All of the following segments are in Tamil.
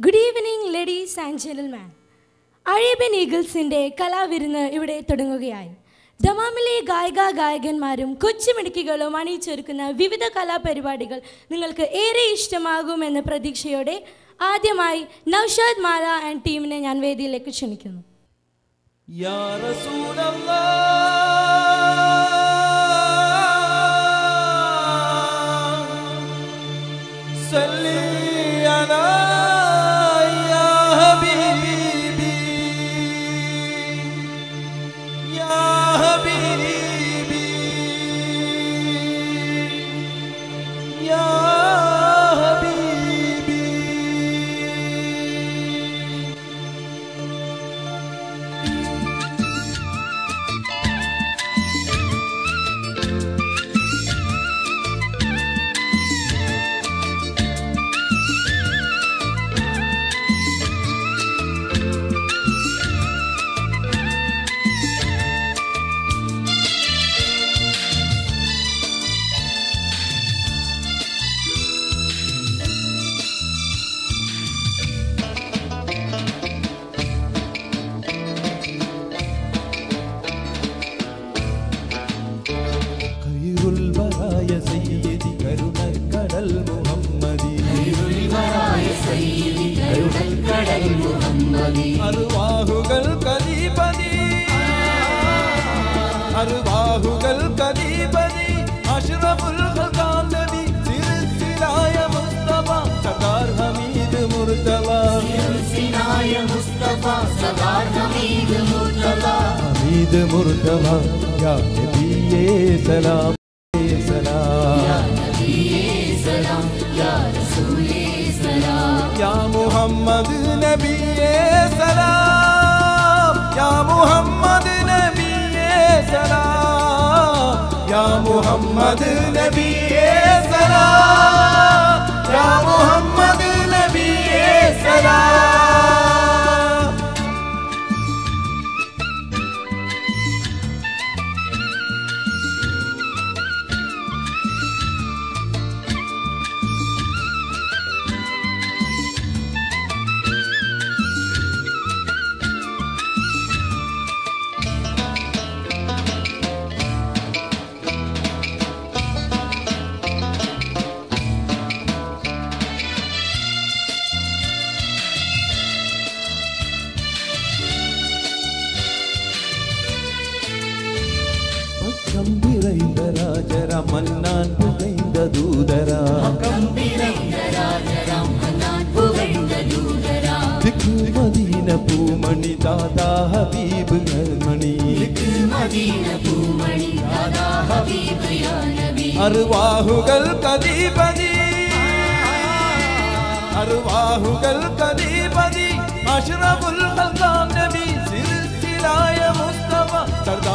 Good evening ladies and gentleman അഴീബൻ ഈഗിൾസിന്റെ കലാവിരുന്ന് ഇവിടെ തുടങ്ങുകയായി. ദമാമിലെ ഗായിക ഗായകന്മാരും കൊച്ചുമിടുക്കികളും അണിയിച്ചൊരുക്കുന്ന വിവിധ കലാപരിപാടികൾ നിങ്ങൾക്ക് ഏറെ ഇഷ്ടമാകുമെന്ന പ്രതീക്ഷയോടെ ആദ്യമായി നൌഷാദ് മാല ആൻഡ് ടീമിനെ ഞാൻ വേദിയിലേക്ക് ക്ഷണിക്കുന്നു. യാ റസൂലല്ലാഹ് Said Murtala Ya Nebiye Selam Ya Nebiye Selam. Ya Muhammed Nebiye Selam. Ya Muhammed Nebiye Selam. Ya Muhammed Nebiye Selam. Ya Muhammed விரைந்த ராஜரா Mannan புகைந்த தூதரா திக்கு மதீன பூமணி தாதா ஹபீபு மணி அருவாகுகள் கதிபதி அருவாகுகள் கதிபதி Ashraful கல்கான்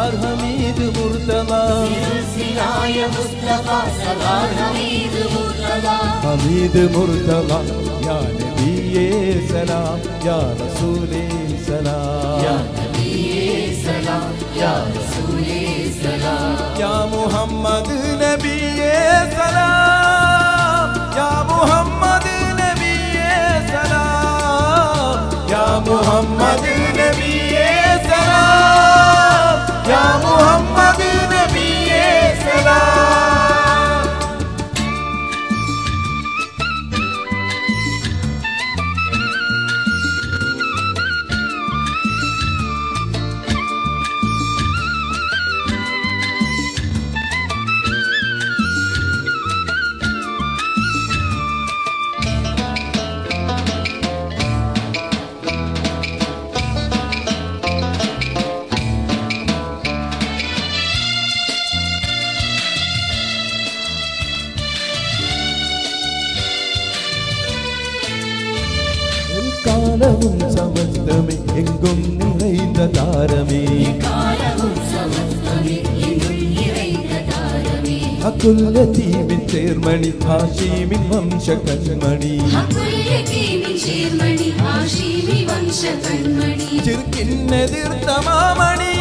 Salar Hamid Murtala Silsilaya Mustafa Salar Hamid Murtala Hamid Murtala Ya Nebiye Selam Ya Resule Selam Ya Nebiye Selam Ya Resule Selam Ya Muhammed Nebiye Selam Ya Muhammed Nebiye Selam Ya Muhammed காலமும் சமஸ்தமே எங்கும் நிறைந்த தாரமே. அக்குல்ல தீவின் சேர்மணி ஹாஷிமின் வம்ச கண்மணி. சிறுக்கின்னெதிர்த்த மாமணி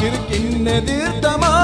சிறுக்கின்னெதிர்த்த மாமணி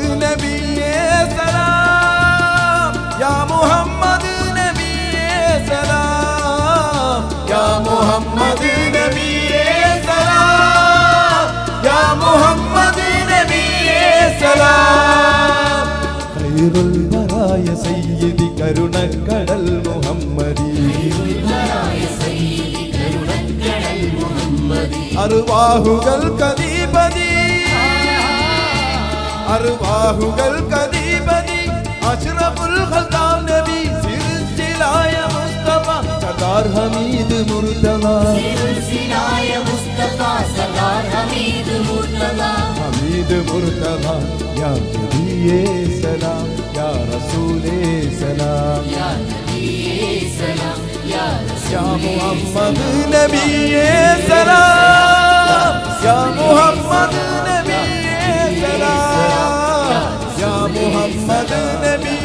இருள் வராய செய்தி கருணக்கடல் முகம்மதி. அருவாகுகள் கதிபதி. அருவாகுகள் கதிபதி. அஷ்ரபுல் ஹல்தான் நபி. சிறுசிலாய முஸ்தபா. சர்தார் ஹமீது முர்தலா मुझ मुर्तबा या नबी सलाम या रसूल सलाम या नबी सलाम या मोहम्मद नबी सलाम या मोहम्मद नबी सलाम या मोहम्मद नबी